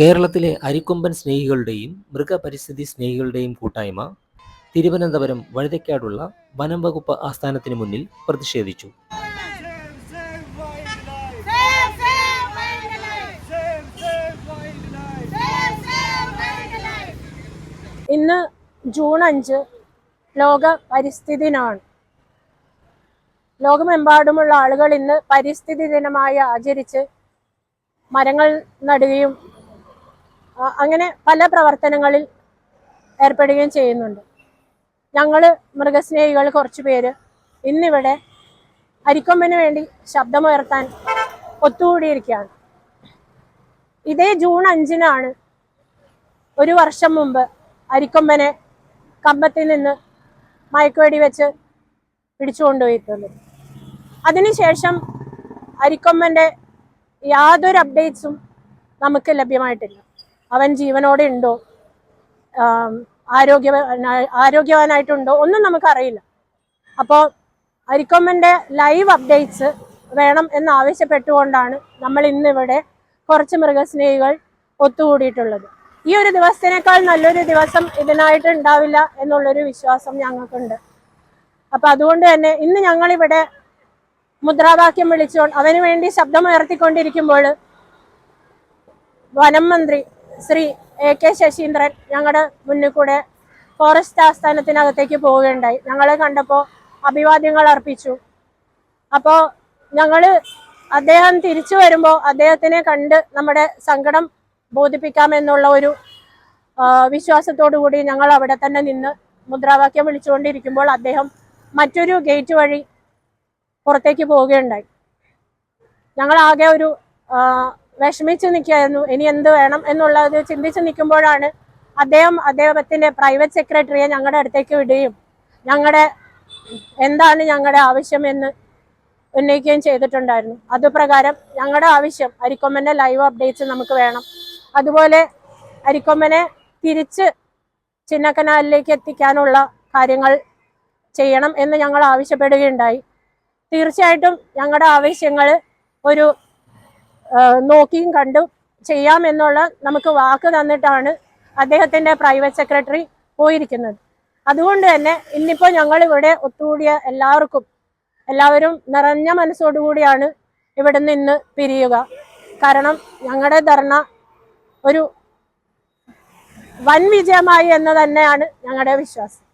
കേരളത്തിലെ അരിക്കൊമ്പൻ സ്നേഹികളുടെയും മൃഗപരിസ്ഥിതി സ്നേഹികളുടെയും കൂട്ടായ്മ തിരുവനന്തപുരം വഴുതയ്ക്കാടുള്ള വനം വകുപ്പ് ആസ്ഥാനത്തിന് മുന്നിൽ പ്രതിഷേധിച്ചു! ഇന്ന് ജൂൺ അഞ്ച് ലോക പരിസ്ഥിതി ദിനമാണ് ലോകമെമ്പാടുമുള്ള ആളുകൾ ഇന്ന് പരിസ്ഥിതി ദിനമായി ആചരിച്ച് മരങ്ങൾ നടുകയും അങ്ങനെ പല പ്രവർത്തനങ്ങളിൽ ഏർപ്പെടുകയും ചെയ്യുന്നുണ്ട്. ഞങ്ങൾ മൃഗസ്നേഹികൾ കുറച്ച് പേര് ഇന്നിവിടെ അരിക്കൊമ്പന് വേണ്ടി ശബ്ദമുയർത്താൻ ഒത്തുകൂടിയിരിക്കുകയാണ്. ഇതേ ജൂൺ അഞ്ചിനാണ് ഒരു വർഷം മുമ്പ് അരിക്കൊമ്പനെ കമ്പത്തിൽ നിന്ന് മയക്കുവെടി വെച്ച് പിടിച്ചു കൊണ്ടുപോയിട്ടുള്ളത് അതിനുശേഷം അരിക്കൊമ്പന്റെ യാതൊരു അപ്ഡേറ്റ്സും നമുക്ക് ലഭ്യമായിട്ടില്ല. അവൻ ജീവനോടെ ഉണ്ടോ? ആരോഗ്യ ആരോഗ്യവാനായി ആരോഗ്യവാനായിട്ടുണ്ടോ? ഒന്നും നമുക്കറിയില്ല. അപ്പോൾ അരിക്കൊമ്പന്റെ ലൈവ് അപ്ഡേറ്റ്സ് വേണം എന്ന് ആവശ്യപ്പെട്ടുകൊണ്ടാണ് നമ്മൾ ഇന്നിവിടെ കുറച്ച് മൃഗസ്നേഹികൾ ഒത്തുകൂടിയിട്ടുള്ളത്. ഈ ഒരു ദിവസത്തിനേക്കാൾ നല്ലൊരു ദിവസം ഇതിനായിട്ട് ഉണ്ടാവില്ല എന്നുള്ളൊരു വിശ്വാസം ഞങ്ങൾക്കുണ്ട്. അപ്പം അതുകൊണ്ട് തന്നെ ഇന്ന് ഞങ്ങളിവിടെ മുദ്രാവാക്യം വിളിച്ചുകൊണ്ട് അവന് വേണ്ടി ശബ്ദമുയർത്തിക്കൊണ്ടിരിക്കുമ്പോൾ വനം മന്ത്രി ശ്രീ എ കെ ശശീന്ദ്രൻ ഞങ്ങളുടെ മുന്നിൽ കൂടെ ഫോറസ്റ്റ് ആസ്ഥാനത്തിനകത്തേക്ക് പോവുകയുണ്ടായി. ഞങ്ങളെ കണ്ടപ്പോൾ അഭിവാദ്യങ്ങൾ അർപ്പിച്ചു. അപ്പോൾ ഞങ്ങൾ അദ്ദേഹം തിരിച്ചു വരുമ്പോൾ അദ്ദേഹത്തിനെ കണ്ട് നമ്മുടെ സങ്കടം ബോധിപ്പിക്കാമെന്നുള്ള ഒരു വിശ്വാസത്തോടു കൂടി ഞങ്ങൾ അവിടെ തന്നെ നിന്ന് മുദ്രാവാക്യം വിളിച്ചുകൊണ്ടിരിക്കുമ്പോൾ അദ്ദേഹം മറ്റൊരു ഗേറ്റ് വഴി പുറത്തേക്ക് പോവുകയുണ്ടായി. ഞങ്ങൾ ആകെ ഒരു വിഷമിച്ച് നിൽക്കുകയായിരുന്നു. ഇനി എന്ത് വേണം എന്നുള്ളത് ചിന്തിച്ച് നിൽക്കുമ്പോഴാണ് അദ്ദേഹം അദ്ദേഹത്തിന്റെ പ്രൈവറ്റ് സെക്രട്ടറിയെ ഞങ്ങളുടെ അടുത്തേക്ക് വിടുകയും ഞങ്ങളുടെ എന്താണ് ഞങ്ങളുടെ ആവശ്യം എന്ന് ഉന്നയിക്കുകയും ചെയ്തിട്ടുണ്ടായിരുന്നു. അതുപ്രകാരം ഞങ്ങളുടെ ആവശ്യം അരിക്കൊമ്പന്റെ ലൈവ് അപ്ഡേറ്റ്സ് നമുക്ക് വേണം. അതുപോലെ അരിക്കൊമ്പനെ തിരിച്ച് ചിന്നക്കനാലിലേക്ക് എത്തിക്കാനുള്ള കാര്യങ്ങൾ ചെയ്യണം എന്ന് ഞങ്ങൾ ആവശ്യപ്പെടുകയുണ്ടായി. തീർച്ചയായിട്ടും ഞങ്ങളുടെ ആവശ്യങ്ങൾ ഒരു നോക്കിയും കണ്ടും ചെയ്യാമെന്നുള്ള നമുക്ക് വാക്ക് തന്നിട്ടാണ് അദ്ദേഹത്തിന്റെ പ്രൈവറ്റ് സെക്രട്ടറി പോയിരിക്കുന്നത്. അതുകൊണ്ട് തന്നെ ഇന്നിപ്പോൾ ഞങ്ങൾ ഇവിടെ ഒത്തുകൂടിയ എല്ലാവർക്കും എല്ലാവരും നിറഞ്ഞ മനസ്സോടുകൂടിയാണ് ഇവിടെ നിന്ന് പിരിയുക. കാരണം ഞങ്ങളുടെ ധർണ ഒരു വൻ വിജയമായി എന്ന് തന്നെയാണ് ഞങ്ങളുടെ വിശ്വാസം.